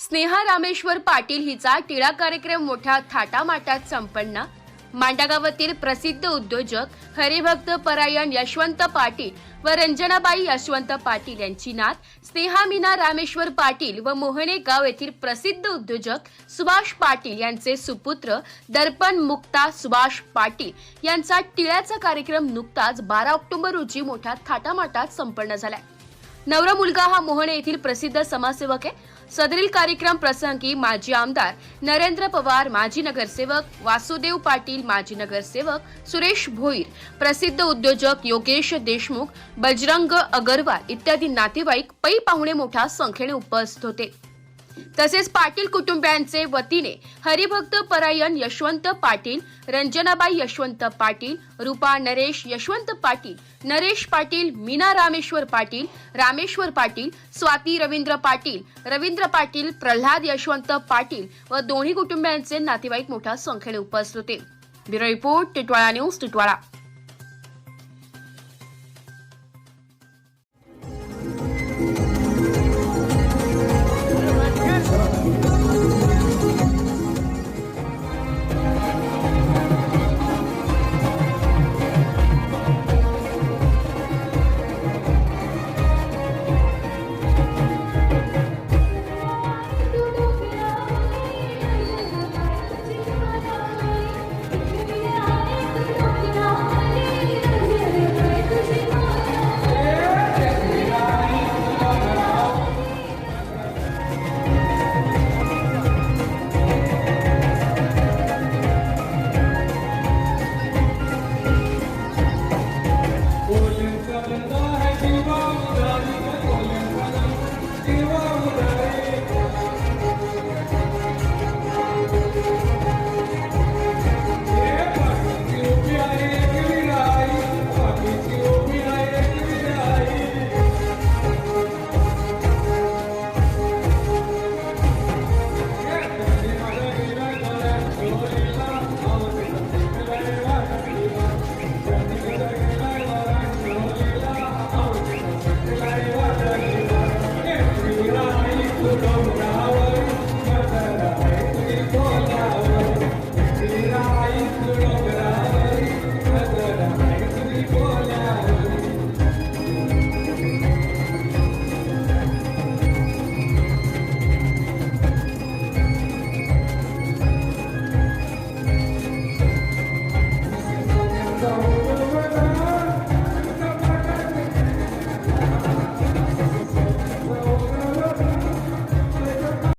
स्नेहा रामेश्वर पाटील हिचा टिळा कार्यक्रम मोठ्या थाटामाटात संपन्न. मांडागावातील प्रसिद्ध उद्योजक हरिभक्त परायण यशवंत पाटील व रंजनाबाई यशवंत पाटील यांची नात स्नेहा मीना रामेश्वर पाटील व मोहणे गाव येथील प्रसिद्ध उद्योजक सुभाष पाटील यांचे सुपुत्र दर्पण मुक्ता सुभाष पाटील यांचा टिळ्याचा कार्यक्रम नुकताच बारा ऑक्टोबर रोजी मोठ्या थाटामाटात संपन्न झालाय. नवरा मुलगा हा मोहणे येथील प्रसिद्ध समाजसेवक आहे. सदरील कार्यक्रम प्रसंगी माजी आमदार नरेंद्र पवार माजी नगरसेवक वासुदेव पाटील माजी नगरसेवक सुरेश भोईर प्रसिद्ध उद्योजक योगेश देशमुख बजरंग अगरवाल इत्यादी नातेवाईक पै पाहुणे मोठ्या संख्येने उपस्थित होते. तसेच पाटील कुटुंबियांचे वतीने हरिभक्त परायण यशवंत पाटील रंजनाबाई यशवंत पाटील रूपा नरेश यशवंत पाटील नरेश पाटील मीना रामेश्वर पाटील रामेश्वर पाटील स्वाती रवींद्र पाटील रवींद्र पाटील प्रल्हाद यशवंत पाटील व दोन्ही कुटुंबियांचे नातेवाईक मोठ्या संख्येने उपस्थित होते. Bureau report Titwala news Titwala. you are Boy, now.